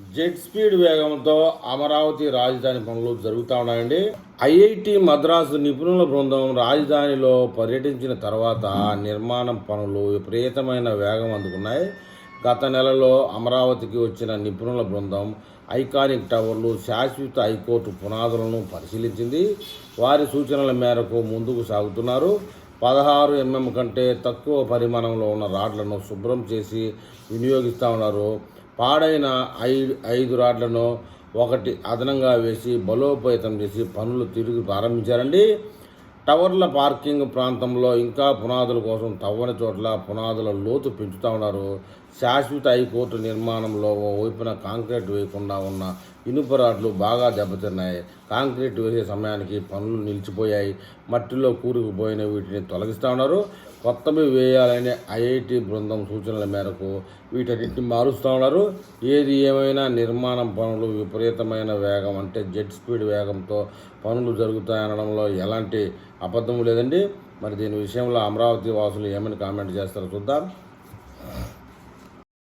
Jet speed వేగంతో అమరావతి రాజధాని పనులు జరుగుతూ ఉన్నాయండి. ఐఐటి మద్రాసు నిపుణుల బృందం రాజధానిలో పర్యటించిన తర్వాత నిర్మాణం పనులు విపరీతమైన వేగం అందుకున్నాయి. గత నెలలో అమరావతికి వచ్చిన నిపుణుల బృందం ఐకానిక్ టవర్లు శాశ్వత హైకోర్టు పునాదులను పరిశీలించింది. వారి సూచనల మేరకు ముందుకు సాగుతున్నారు. పదహారు ఎంఎం కంటే తక్కువ పరిమాణంలో ఉన్న రాడ్లను శుభ్రం చేసి వినియోగిస్తూ ఉన్నారు. పాడైన ఐదు ఐదు రాడ్లను ఒకటి అదనంగా వేసి బలోపేతం చేసి పనులు తిరిగి ప్రారంభించారండి. టవర్ల పార్కింగ్ ప్రాంతంలో ఇంకా పునాదుల కోసం తవ్వని చోట్ల పునాదుల లోతు పెంచుతూ ఉన్నారు. శాశ్వత హైకోర్టు నిర్మాణంలో ఓ వైపున కాంక్రీట్ వేయకుండా ఉన్న ఇనుప రాడ్లు బాగా దెబ్బతిన్నాయి. కాంక్రీట్ వేసే సమయానికి పనులు నిలిచిపోయాయి. మట్టిలో కూరుకుపోయిన వీటిని తొలగిస్తూ ఉన్నారు. కొత్తవి వేయాలనే ఐఐటి బృందం సూచనల మేరకు వీటన్నిటిని మారుస్తూ ఉన్నారు. ఏది ఏమైనా నిర్మాణం పనులు విపరీతమైన వేగం అంటే జెట్ స్పీడ్ వేగంతో పనులు జరుగుతాయనడంలో ఎలాంటి అబద్ధం లేదండి. మరి దీని విషయంలో అమరావతి వాసులు ఏమని కామెంట్ చేస్తారో చూద్దాం.